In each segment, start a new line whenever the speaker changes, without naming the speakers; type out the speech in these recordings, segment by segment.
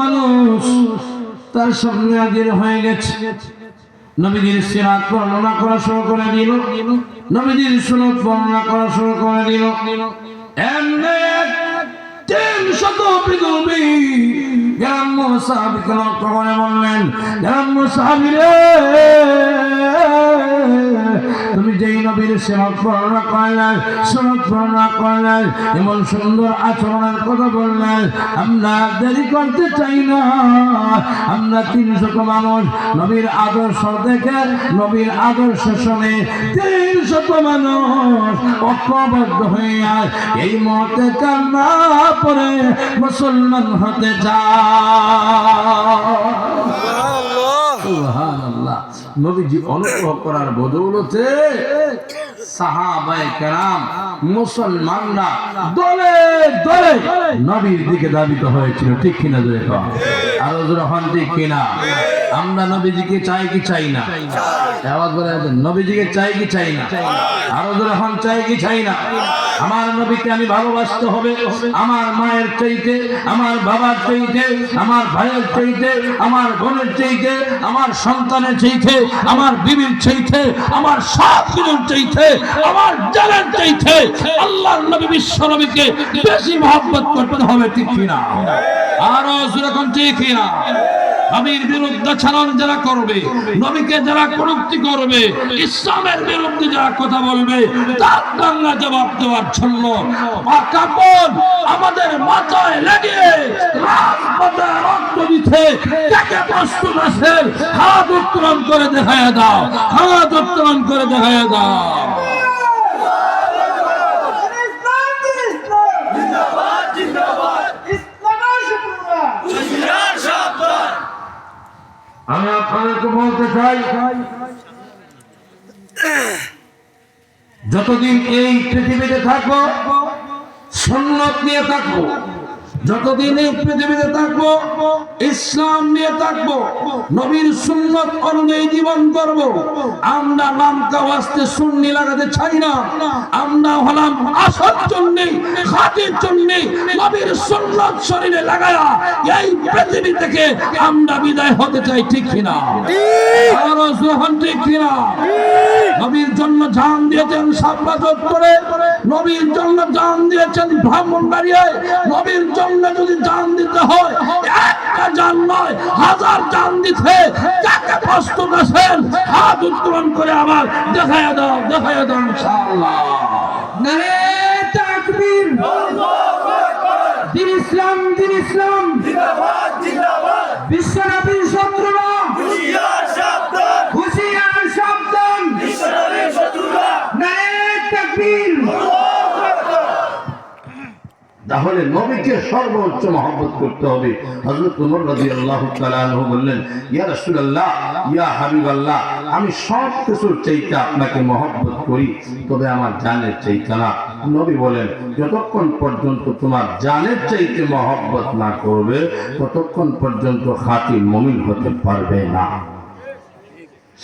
মানুষ তার সামনে হাজির হয়ে গেছে। নবীজির সিরাত বর্ণনা করা শুরু করে দিল। নবীজির সুনত বর্ণনা করা শুরু করে দিল। তিন শত নবীর এমন সুন্দর আচরণের কথা বললেন, আমরা দেরি করতে চাই না। আমরা তিনশত মানুষ নবীর আদর্শ দেখে, নবীর আদর্শ শুনে তিনশত মানুষ ঐক্যবদ্ধ হয়ে যায় এই মতে কান্না পরে মুসলমান হতে চাহ নবীজি অনুগ্রহ করার বদৌলতে সাহাবায়ে কেরাম মুসলমানরা দলে দলে নবীর দিকে দাবিত হয়েছিল। ঠিক কিনা দেখ কম আরও যখন হন ঠিক কিনা? আমরা নবীজিকে চাই কি চাই না? আওয়াজ বলে নবীজিকে চাই কি চাই না? আরও হন চাই কি চাই না? আমার নবীকে আমি ভালোবাসতে হবে আমার মায়ের চাইতে আমার বাবার চাইতে আমার ভাইয়ের চাইতে আমার বোনের চাইতে আমার সন্তানের চাইতে আমার বিবির চাইতে আমার সব কিছুর চাইতে আমার জানের চাইতে আল্লাহর নবী বিশ্ব নবীকে বেশি মহব্বত করতে হবে ঠিক কিনা? আরও যেরকম ঠিক কিনা? নবীর বিরুদ্ধে ছাড়ন যারা করবে, নবীকে যারা কটূক্তি করবে, ইসলামের বিরুদ্ধে যারা কথা বলবে, তার বাংলা জবাব দেওয়ার জন্য মা কাপড় আমাদের মাথায় লাগিয়ে রাজপথে রক্ত দিতে তাকে প্রস্তুত আছেন। হাত উত্তোলন করে দেখায় দাও, হাত উত্তোলন করে দেখায় দাও। আমি আপনাদেরকে বলতে চাই যতদিন এই পৃথিবীতে থাকব সন্ন্যত নিয়ে থাকব যতদিন এই পৃথিবীতে থাকব, ইসলাম নিয়ে থাকব, নবীর সুন্নত অনুযায়ী জীবন করব, আমরা নাম কাওয়াজতে সুন্নি লাগাতে চাই না। আমরা হলাম আসল জন্যে খাতির জন্যে নবীর সুন্নত শরীরে লাগায়া এই পৃথিবী থেকে আমরা বিদায় হতে চাই, ঠিক কিনা? আরও সোহান ঠিক কিনা? নবীর জন্য জান দিয়েছেন সাব্বাজত করে নবীর জন্য জান দিয়েছেন ব্রাহ্মণবাড়িয়ায় নবীর জন্য যদি জান দিতে হয় একটা জান নয় হাজার জান দিতে যাকে প্রস্তুত আছেন হাত উত্তোলন করে আবার দেখায় দাও দেখায় দাও ইনশাআল্লাহ।
নারে তাকবীর। দিন ইসলাম দিন ইসলাম। শত্রুরা হুশিয়ার সাবধান। নারে তাকবীর।
তাহলে নবীকে সর্বোচ্চ মহব্বত করতে হবে। আনহু বললেন, ইয়া রাসূলুল্লাহ, ইয়া আমি সব কিছুর চাইতে আপনাকে মহব্বত করি, তবে আমার জানের চাইতে না। নবী বলেন, যতক্ষণ পর্যন্ত তোমার জানের চাইতে মহব্বত না করবে, ততক্ষণ পর্যন্ত খাঁটি মুমিন হতে পারবে না।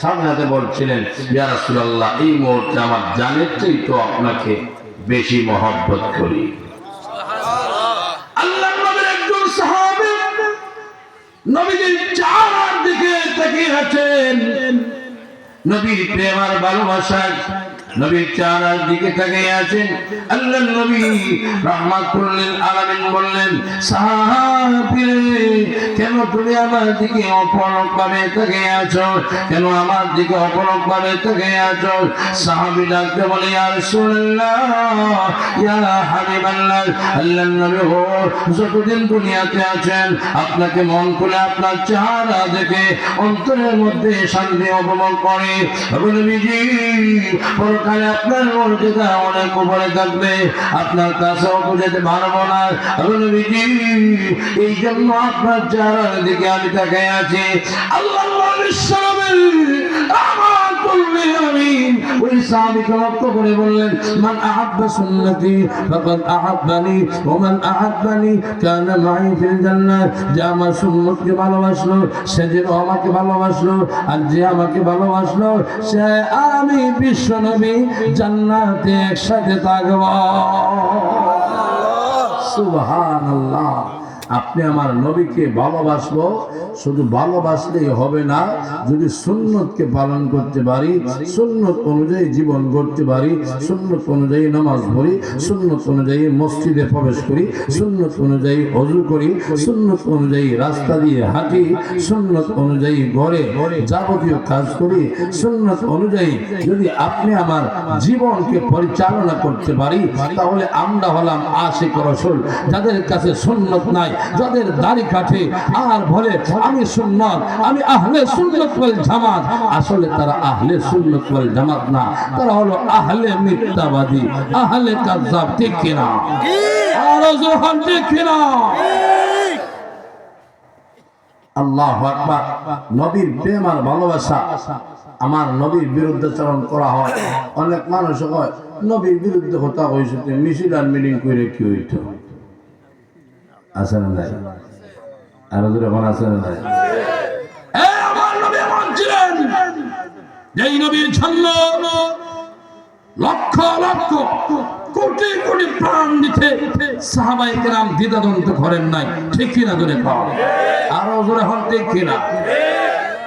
সাথে বলছিলেন, ইয়া রাসূলুল্লাহ, এই মুহূর্তে আমার জানের চাইতে আপনাকে বেশি মহব্বত করি। নবীজির চার দিকে তাকিয়ে আছেন। নবীর প্রেম আর ভালোবাসায় নবীর চারার দিকে তাকিয়ে আছেন। আল্লাহ নবী রহমাতুল্লিল আলামিন বললেন কেন তুমি আমার দিকে অপলক ভাবে তাকিয়ে আছো? কেন আমার দিকে অপলক ভাবে তাকিয়ে আছো? সাহাবী ডাকতে বলে রাসূলুল্লাহ, ইয়া হাবিবাল্লাহ। আল্লাহ নবী হো যতদিন দুনিয়াতে আছেন, আপনাকে মন খুলে আপনার চেহারা দেখে অন্তরের মধ্যে শান্তি অপমান করে। নবীজি পরকালে আপনার মর্যাদা অনেক উপরে থাকবে। আপনার কাছেও যেতে পারব না। এই জন্য আপনার চেহারার দিকে আমি তাকাই আছি। আল্লাহ আমার যে ভালোবাসলো, সে যে আমাকে ভালোবাসলো, আর যে আমাকে ভালোবাসলো, সে আর আমি বিশ্ব নবী জান্নাতে একসাথে আপনি আমার নবীকে ভালোবাসবো, শুধু ভালোবাসলেই হবে না, যদি সুন্নতকে পালন করতে পারি, সুন্নত অনুযায়ী জীবন করতে পারি, সুন্নত অনুযায়ী নামাজ পড়ি, সুন্নত অনুযায়ী মসজিদে প্রবেশ করি, সুন্নত অনুযায়ী অজু করি, সুন্নত অনুযায়ী রাস্তা দিয়ে হাঁটি, সুন্নত অনুযায়ী ঘরে যাবতীয় কাজ করি, সুন্নত অনুযায়ী যদি আপনি আমার জীবনকে পরিচালনা করতে পারি, তাহলে আমরা হলাম আশিক রসুল, যাদের কাছে সুন্নত নাই যাদের দাড়ি কাটে আর বলে, আমি সুন্নত, আমি আহলে সুন্নত ওয়াল জামাত। আসলে তারা আহলে সুন্নত ওয়াল জামাত না, তারা হলো আহলে মিথ্যাবাদী, আহলে কাজ্জাব ঠিক কিনা? আল্লাহ আকবার, নবীর প্রেম আর ভালোবাসা আমার নবীর করা হয়। অনেক মানুষ হয় নবীর বিরুদ্ধে কথা হয়েছে মিছিল আর মিটিং করে কি হইত? আছে না নাই? এখন আছে না নাই? আমার নবী এমন ছিলেন নবীর জন্য লক্ষ লক্ষ কোটি কোটি প্রাণ দিতে সাহাবাই কেরাম দ্বিধাদ্বন্দ্ব করেন নাই। ঠিক কিনা জোরে পাওয়া আরও জোরে হন, ঠিক কিনা?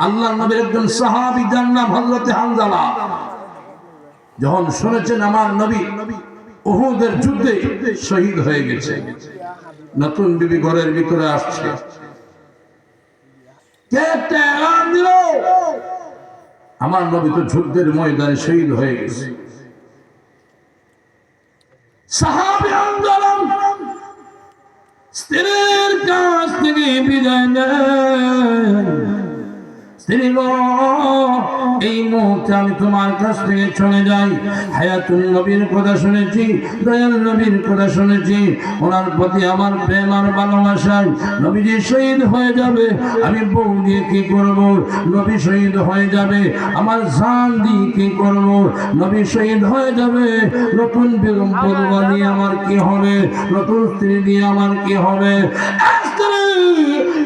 আল্লাহ নবীর একজন সাহাবি, যার নাম হজরতে যখন শুনেছেন আমার নবী উহুদের যুদ্ধে শহীদ হয়ে গেছে নতুন বিবি ঘরের ভিতরে আসছে। আমার নবী তো যুদ্ধের ময়দানে শহীদ হয়ে গেছে। সাহাবি আন্দোলন। স্ত্রীর কাছ থেকে বিদায় নেয় এই মুহূর্তে আমি তোমার কাছ থেকে চলে যাই। হায়াতুল নবীর কথা শুনেছি, দয়াল নবীর কথা শুনেছি। ওনার প্রতি আমার প্রেম আর ভালোবাসায় শহীদ হয়ে যাবে। আমি বউ দিয়ে কি করব? নবী শহীদ হয়ে যাবে। আমার জান দিয়ে কি করব? নবী শহীদ হয়ে যাবে। নতুন বেগম পদুয়া দিয়ে আমার কি হবে? নতুন স্ত্রী দিয়ে আমার কি হবে?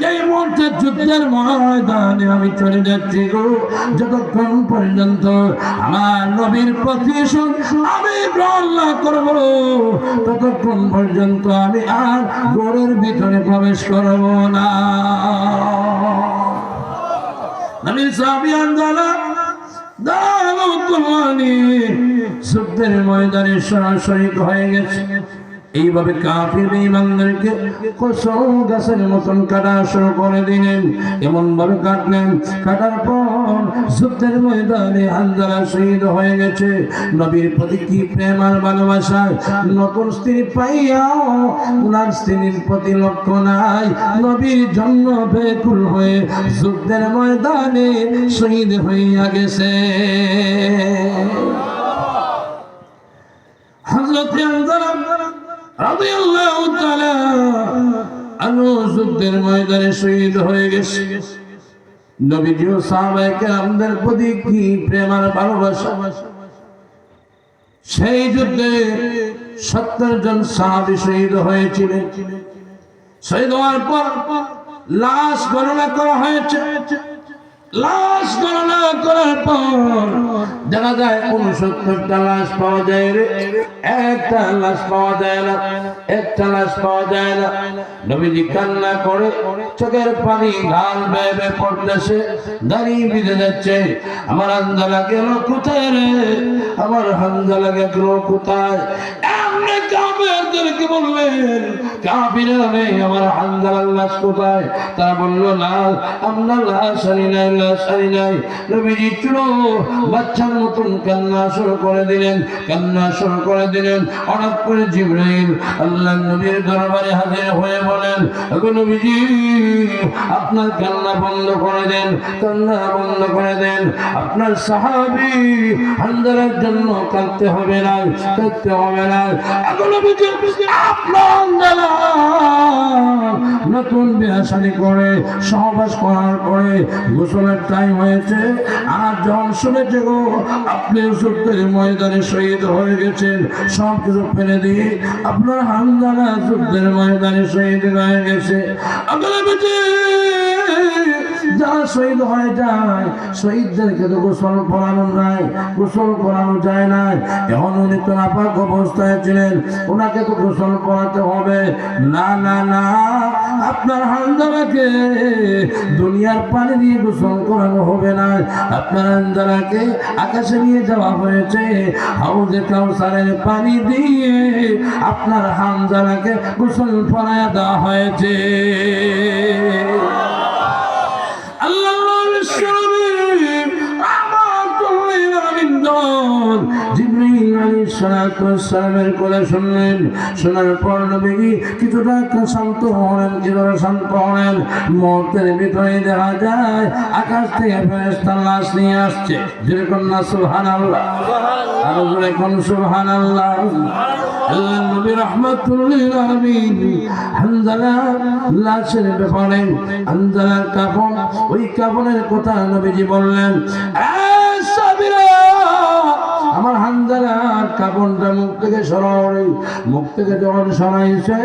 এই মুহূর্তে যুদ্ধের ময়দানে আমি চলে যাচ্ছি গো। যতক্ষণ পর্যন্ত আমার নবীর প্রতিশোধ আমি না করব, ততক্ষণ পর্যন্ত আমি আর গোড়ের ভিতরে প্রবেশ করব না। নবীর সাহাবী আন্দোলন দাঁড়ানো তোমানি যুদ্ধের ময়দানে সরাসরি হয়ে গেছে। এইভাবে কাফির বেঈমানদেরকে কসম গাছের মতন কাটা শুরু করে দিলেন এমন ভাবে কাটলেন। কাটার পর যুদ্ধের ময়দানে হানজালা শহীদ হয়ে গেছে। নবীর প্রতি কি প্রেম আর ভালোবাসা? নতুন স্ত্রী পাইয়াও ওনার স্ত্রীর প্রতি লক্ষ্য নাই। নবীর জন্য বেকুল হয়ে যুদ্ধের ময়দানে শহীদ হইয়া গেছে। হযরত আনজারা রাদিয়াল্লাহু শহীদ হয়ে গেছে। নবীজি ও সাহাবায়ে কেরামদের প্রতি কি প্রেম আর ভালোবাসা? সেই যুদ্ধে সত্তর জন সাহাবী শহীদ হয়েছিলেন। শহীদ হওয়ার পর লাশ গণনা করা হয়েছে। লাশ গণনা করার পর দেখা যায় উনসত্তরটা লাশ পাওয়া যায় রে। একটা লাশ পাওয়া যায় না, একটা লাশ পাওয়া যায় না। নবীজি কান্না করে চোখের পানি বেয়ে বেয়ে পড়তেছে, দাঁড়িয়ে বিঁধে যাচ্ছে। আমার আন্দোলা গেল কোথায় রে? আমার হানজালা গেল কোথায়? নবীজি আপনার কান্না বন্ধ করে দেন, কান্না বন্ধ করে দেন। আপনার সাহাবী হানজালার জন্য কাঁদতে হবে না, কাঁদতে হবে না। নতুন বিহাসানি করে সহবাস করার পরে গোসলের টাইম হয়েছে। আর যখন শুনেছে গো, আপনি যুদ্ধের ময়দানে শহীদ হয়ে গেছেন সব কিছু ফেলে দিয়ে আপনার হামদানা যুদ্ধের ময়দানে শহীদ হয়ে গেছে। আপনার যারা শহীদ হয়ে যায়, শহীদদেরকে তো গোসল করানো নাই, গোসল করানো যায় না এখন উনি তো নাপাক অবস্থায় ছিলেন, ওনাকে তো গোসল করাতে হবে। না না না, আপনার হান্দারাকে দুনিয়ার পানি দিয়ে গোসল করানো হবে না। আপনার হান্দারাকে আকাশে নিয়ে যাওয়া হয়েছে, হাউজে কাউসারের পানি দিয়ে আপনার হামজারাকে গোসল ফরায়া দেওয়া হয়েছে। সালামের কথা শুনলেন। শোনার পর নবী কিছুটা শান্ত হলেন কিছুটা শান্ত হলেন। ভিতরে দেখা যায় আকাশ থেকে ফেরেশতা লাশ নিয়ে আসছে। যেরকম না সুবহানাল্লাহ। আল্লাহ আলামিন হানজালা লাশের ব্যাপারে কাফন ওই কাফনের কথা নবীজি বললেন "এই সাবিরা, আমার হানজালার কাপড়টা মুখ থেকে সরাই মুখ থেকে যখন সরাইছে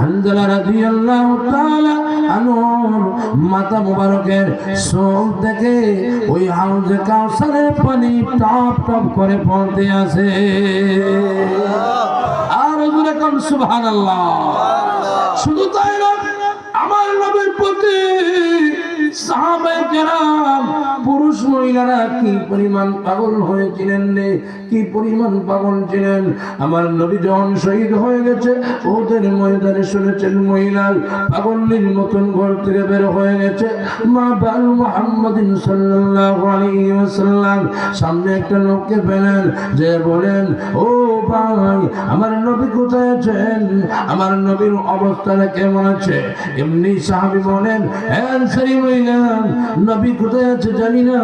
হানজালা রাদিয়াল্লাহু তাআলা আনুর মাথা মুবারকের চোখ থেকে ওই হাউজে কাউসারের পানি টপ টপ করে পড়তে আছে আর ওগুলো কোন সুবহানাল্লাহ। শুধু তাই আমার নবীর সাহাবায়ে কেরাম পুরুষ মহিলারা কি পরিমাণ পাগল হয়েছিলেন রে? কি পরিমাণ পাগল ছিলেন? আমার নবী যখন শহীদ হয়ে গেছে, ওদের ময়দানে শুনেছেন মহিলার পাগলের মতন ঘর থেকে বের হয়ে গেছে। মা বালু মোহাম্মদিন সাল্লাল্লাহু আলাইহি সামনে একটা লোককে পেলেন, যে বলেন, ও ভাই, আমার নবী কোথায় আছেন? আমার নবীর অবস্থাটা কেমন আছে? এমনি সাহাবি বলেন অ্যান্সারি নবী কোথায় আছে জানি না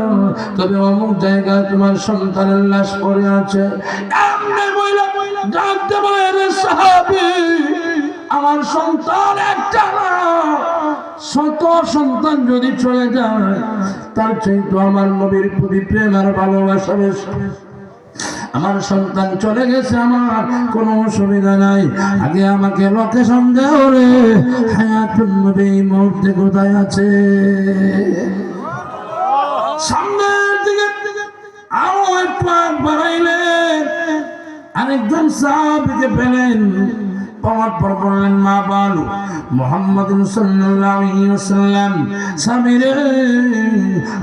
তবে অমুক জায়গায় তোমার সন্তানের লাশ পড়ে আছে। আমার সন্তান একটা না, শত সন্তান যদি চলে যায়, তার চাইতো আমার নবীর প্রতি প্রেম আর ভালোবাসা বেশি। আমার সন্তান চলে গেছে আমার, কোনো অসুবিধা নাই। আগে আমাকে লোকেশন দেও রে হায়াতুন নবী মুহূর্তে কোথায় আছে? আরও আগ বাড়াইলে আরেকজন সাহাবিকে পেলেন। পাওয়ার পর বললেন মা বালু। মোহাম্মদ সাল্লাম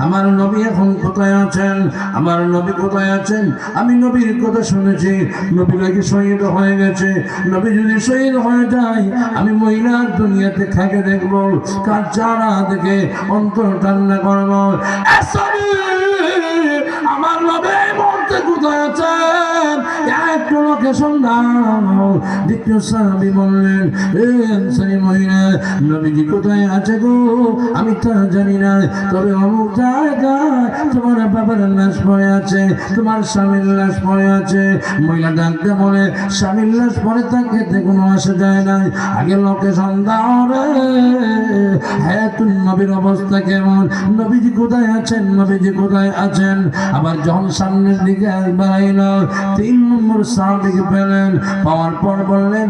আমার নবী এখন কোথায় আছেন? আমার নবী কোথায় আছেন? আমি নবীর কথা শুনেছি, নবী নাকি শহীদ হয়ে গেছে। নবী যদি শহীদ হয়ে যায়, আমি মহিলার দুনিয়াতে থাকে দেখব কার চারা দেখে অন্তর ঠান্ডা করব। আমার নবী এই মুহূর্তে কোথায় আছেন? একটু লোকেশন দাও দ্বিতীয় সাহাবি বললেন নবীজি কোথায় আছে গো? আমি তা জানি না। তবে অমুক জায়গায় তোমার বাবার লাশ পড়ে আছে, তোমার স্বামীর লাশ পড়ে আছে। মহিলা ডাকতে বলে, স্বামীর লাশ পড়ে তাকে কোনো আসা যায় না আগে লোকেশন দাও রে। হ্যাঁ তুই নবীর অবস্থা কেমন? নবীজি কোথায় আছেন? নবীজি কোথায় আছেন? আবার যখন সামনের দিকে বাড়াইল তিন নম্বর সাহাবিকে পেলেন, পাওয়ার পর বললেন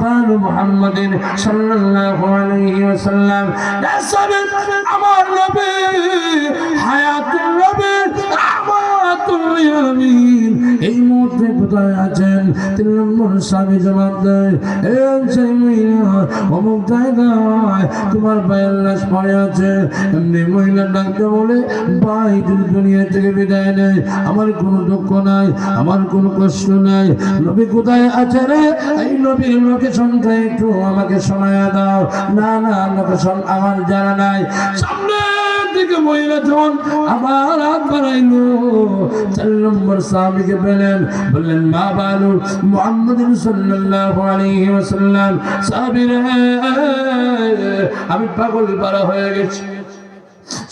বালু মুহাম্মাদিন সাল্লাল্লাহু আলাইহি ওয়াসাল্লাম আমার নবী হায়াতুল নবী এই মুহূর্তে কোথায় আছেন? তিন নম্বর স্বামী জবাব অমুক জায়গায় তোমার ভাইয়ের লাশ পড়ে আছে। এমনি মহিলা ডাকতে বলে, ভাই দুনিয়া থেকে বিদায় নেয় আমার কোনো দুঃখ নাই, আমার কোনো কষ্ট নাই। নবী কোথায় আছে রে? এই নবীর লোকেশনটা একটু আমাকে শোনায়া দাও। না না লোকেশন আমার জানা নাই। সামনের দিকে মহিলা যখন আবার হাত বাড়াইলো, চার নম্বর সাহাবিকে পেলেন, বললেন, মা বালু মোহাম্মদ সাল্লাল্লাহু আলাইহি ওয়াসাল্লাম, সাহাবীরা, আমি পাগল পারা হয়ে গেছি।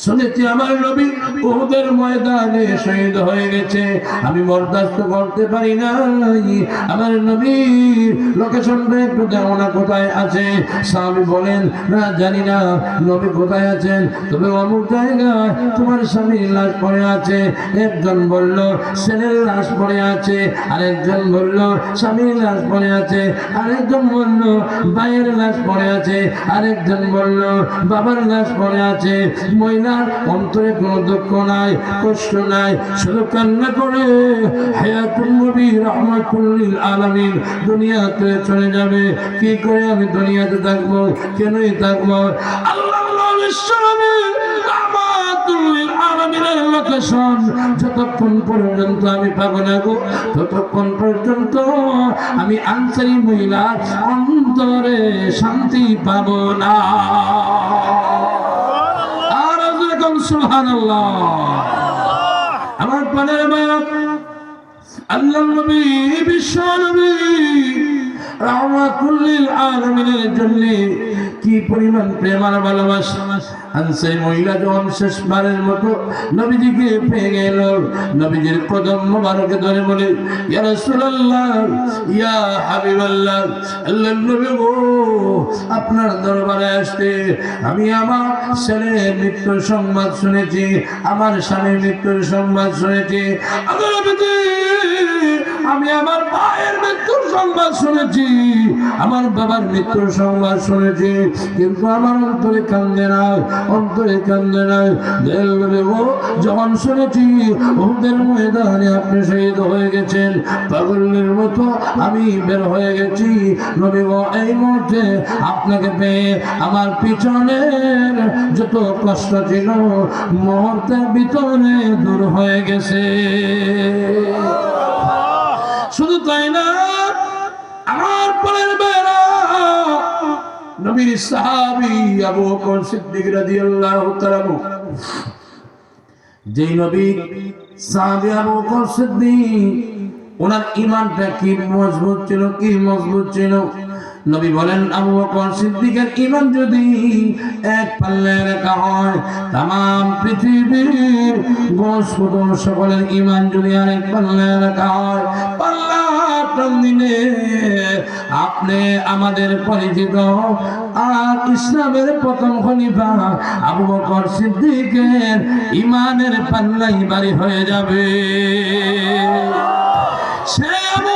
শুনেছি আমার নবী ওদের ময়দানে শহীদ হয়ে গেছে। আমি বরদাস্ত করতে পারি নাই। আমার নবী লোকেশনটা একটু দেও না কোথায় আছে। স্বামী বলেন, না, জানি না। নবী কোথায় আছেন? তবে অমুক জায়গায় তোমার স্বামীর লাশ পড়ে আছে। একজন বলল, ছেলের লাশ পড়ে আছে। আরেকজন বলল, স্বামীর লাশ পড়ে আছে। আরেকজন বলল, ভাইয়ের লাশ পড়ে আছে। আরেকজন বলল, বাবার লাশ পড়ে আছে। মহিলা অন্তরে কোনো দুঃখ নাই, কষ্ট নাই, শুধু কান্না করে দুনিয়াতে চলে যাবে। কি করে আমি দুনিয়াতে থাকব? কেনই থাকব? যতক্ষণ পর্যন্ত আমি পাবো না গো ততক্ষণ পর্যন্ত আমি আনসারি মহিলার অন্তরে শান্তি পাবো না। সুহান আমার পানের মায়া আল্লাহ নবী বিশ্ব নবী রহমাতুল্লিল আলমিনের জন্য কি পরিমাণ প্রেম আর ভালোবাসা? আনসে মহিলা যখন শেষবারের মতো নবীজিকে পেয়ে গেল, নবীজির কদম মোবারকে ধরে বলে, ইয়া রাসূলুল্লাহ, ইয়া হাবিবাল্লাহ, আল্লাহ নবী গো, আপনার দরবারে আসতে আমি আমার ছেলের মৃত্যুর সংবাদ শুনেছি, আমার স্বামীর মৃত্যুর সংবাদ শুনেছি। আমার আমি আমার ভাইয়ের মৃত্যুর সংবাদ শুনেছি। আমার বাবার মৃত্যুর সংবাদ শুনেছি। কিন্তু আমার অন্তরে কান্দে না অন্তরে কান্দে না। গো, যখন শুনেছি ওদের ময়দানে আপনি শহীদ হয়ে গেছেন পাগলের মতো আমি বের হয়ে গেছি। নবী এই মুহূর্তে আপনাকে পেয়ে আমার পিছনের যত কষ্ট ছিল মুহূর্তের ভিতরে দূর হয়ে গেছে। শুধু তাই না, আমার পরের বেড়া, নবীর সাহাবি আবু বকর সিদ্দিক রাদিয়াল্লাহু তাআলা যেই নবী সাহাবি আবু বকর সিদ্দিক, ওনার ইমানটা কি মজবুত ছিল, কি মজবুত ছিল? নবী বলেন, আবু বকর সিদ্দিকের ইমান যদি এক পাল্লায় রাখা হয় তাম পৃথিবীর গোস কুতুব সকলের ইমান যদি আরেক পাল্লায় রাখা হয়, পাল্লা দিলে আপনি আমাদের পরিচিত আর ইসলামের প্রথম খলিফা আবু বকর সিদ্দিকের ইমানের পাল্লাই বাড়ি হয়ে যাবে। সে আবু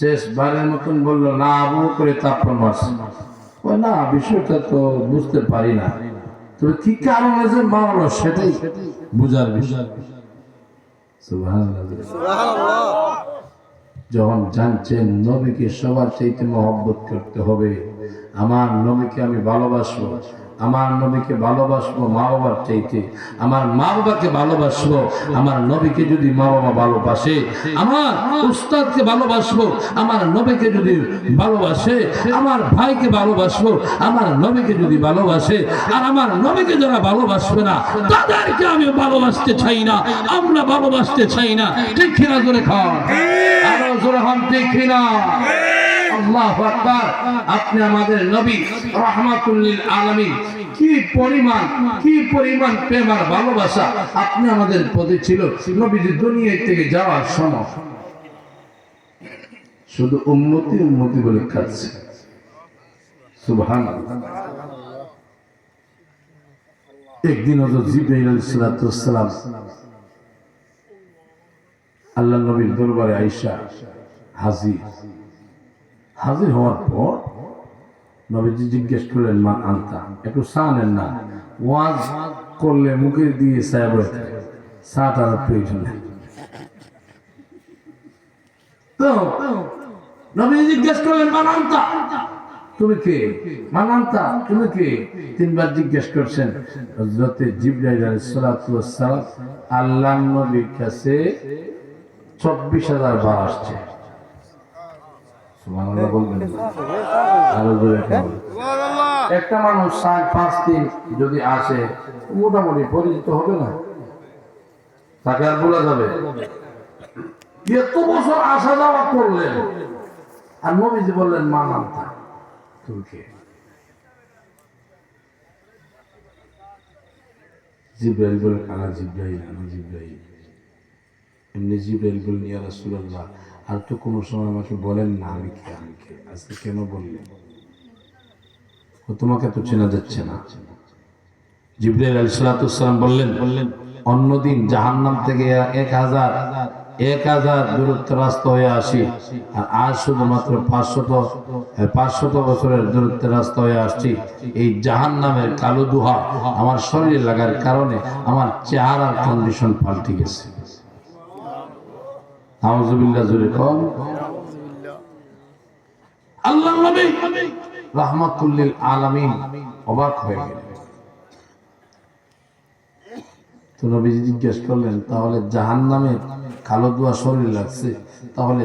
শেষবারের মতন বলল না আবু করে তাপ্পর মারছে না বিষয়টা তো বুঝতে পারি না। তবে কি কারণে যে মারলো সেটাই বুঝার বিষয়। যখন জানছেন নবীকে সবার চাইতে মহব্বত করতে হবে। আমার নবীকে আমি ভালোবাসবো। আমার নবীকে ভালোবাসবো মা বাবার চাইতে। আমার মা বাবাকে ভালোবাসবো, আমার নবীকে যদি মা বাবা ভালোবাসে, আমার উস্তাদকে ভালোবাসবো, আমার নবীকে যদি ভালোবাসে, আমার ভাইকে ভালোবাসবো, আমার নবীকে যদি ভালোবাসে, আর আমার নবীকে যারা ভালোবাসবে না, তাদেরকে আমি ভালোবাসতে চাই না, আমরা ভালোবাসতে চাই না। ঠিক কিনা জোরে খান আরও জোরে ঠিক কিনা? আল্লাহ আকবার। আপনি আমাদের নবী আলামিন। কি পরিমাণ কি পরিমাণ ভালোবাসা আপনি আমাদের ছিল দুনিয়া থেকে যাওয়ার সময়। শুধু উন্মতি উন্মতি বলে খাচ্ছে। একদিন আল্লাহ নবীর দরবারে আইসা হাজির। হাজির হওয়ার পর নবীজি জিজ্ঞেস করলেন মা আনতা? একটু চা নেন না। ওয়াজ করলে মুখে দিয়ে সাহেব চা তার প্রয়োজন তো নবীজি জিজ্ঞেস করলেন মা আনতা? তুমি তুমি চব্বিশ হাজার বার আসছে সুবহানাল্লাহ বলবেন আরও জোরে এখন বলুন। একটা মানুষ সাত পাঁচ দিন যদি আসে মোটামুটি পরিচিত হবে না? তাকে আর বলা যাবে? এত বছর আসা যাওয়া করলেন। আর নবীজি বললেন মা নামতা তুমি জিব্রাইল বলেন আনা জিব্রাইল? আনা জিব্রাইল? এমনি জিব্রাইল বলেন ইয়া রাসূলুল্লাহ আর তো কোনো সময় আমাকে বলেন না আমি কে আমি কে, আজকে কেন বললেন? ও তোমাকে তো চেনা যাচ্ছে না। জিব্রাইল আলাইহিসসালাম বললেন বললেন, অন্যদিন জাহান্নাম থেকে এক হাজার এক হাজার দূরত্ব রাস্তা হয়ে আসি, আর আজ শুধুমাত্র পাঁচশত পাঁচশত বছরের দূরত্বের রাস্তা হয়ে আসছি। এই জাহান্নামের কালো দুহা আমার শরীরে লাগার কারণে আমার চেহারার কন্ডিশন পাল্টে গেছে। অবাক হয়ে জিজ্ঞেস করলেন তাহলে জাহান্নামে কালো দোয়া শরীর লাগছে তাহলে